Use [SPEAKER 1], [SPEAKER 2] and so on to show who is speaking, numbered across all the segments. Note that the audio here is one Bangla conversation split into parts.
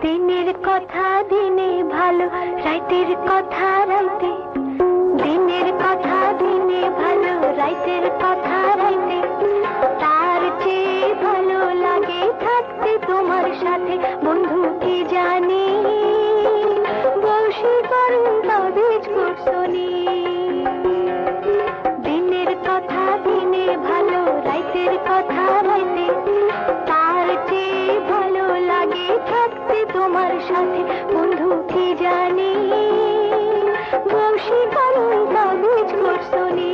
[SPEAKER 1] দিনের কথা দিনে ভালো, রাইতের কথা রাইতে। দিনের কথা দিনে ভালো, রাইতের কথা রাইতে। তার চেয়ে ভালো লাগে থাকতে তোমার সাথে। বন্ধু কি জানি? বসে করুন তবেজ করছনি তার চেয়ে ভালো লাগে থাকতে তোমার সাথে। বন্ধু কি জানি? বসে কারণ কাগজ করছনি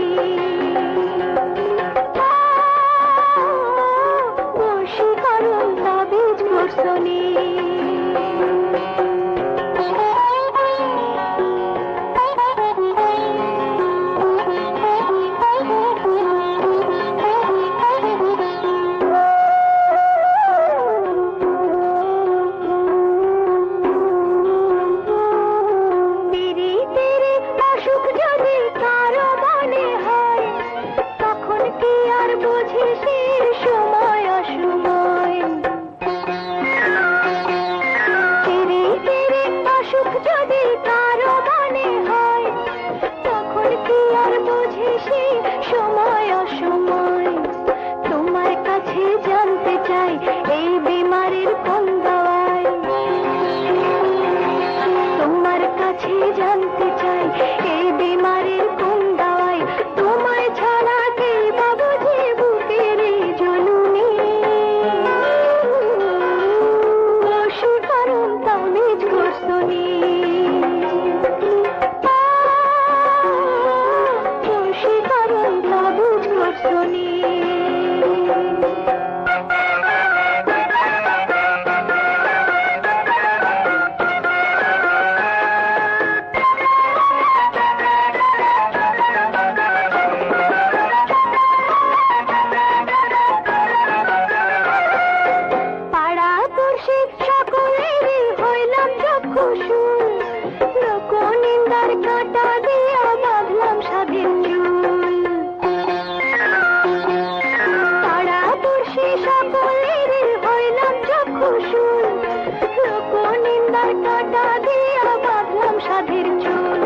[SPEAKER 1] কাঁটা দিয়া বাঁধলাম স্বাধীন চুল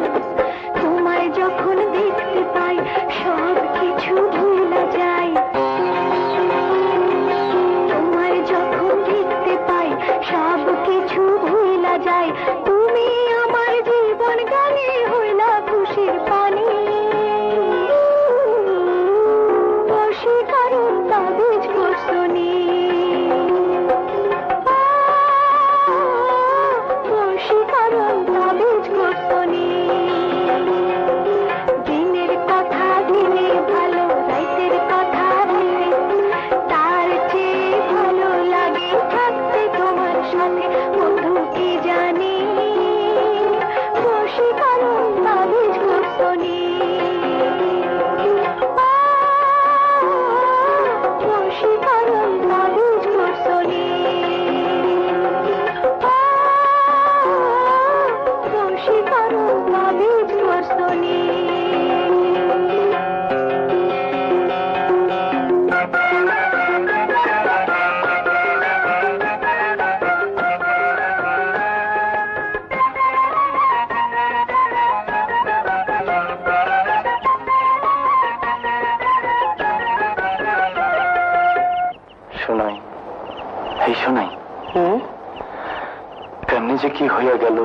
[SPEAKER 1] তোমায় যখন দেখতে পাই, সব কিছু ভুলা যায় তোমায় যখন দেখতে পাই, সব কিছু ভুলা যায় তুমি আমার জীবন গানে হইলা খুশির পানি। বসে
[SPEAKER 2] শোনাই। এই শোনাই। কেমনি যে কি হইয়া গেল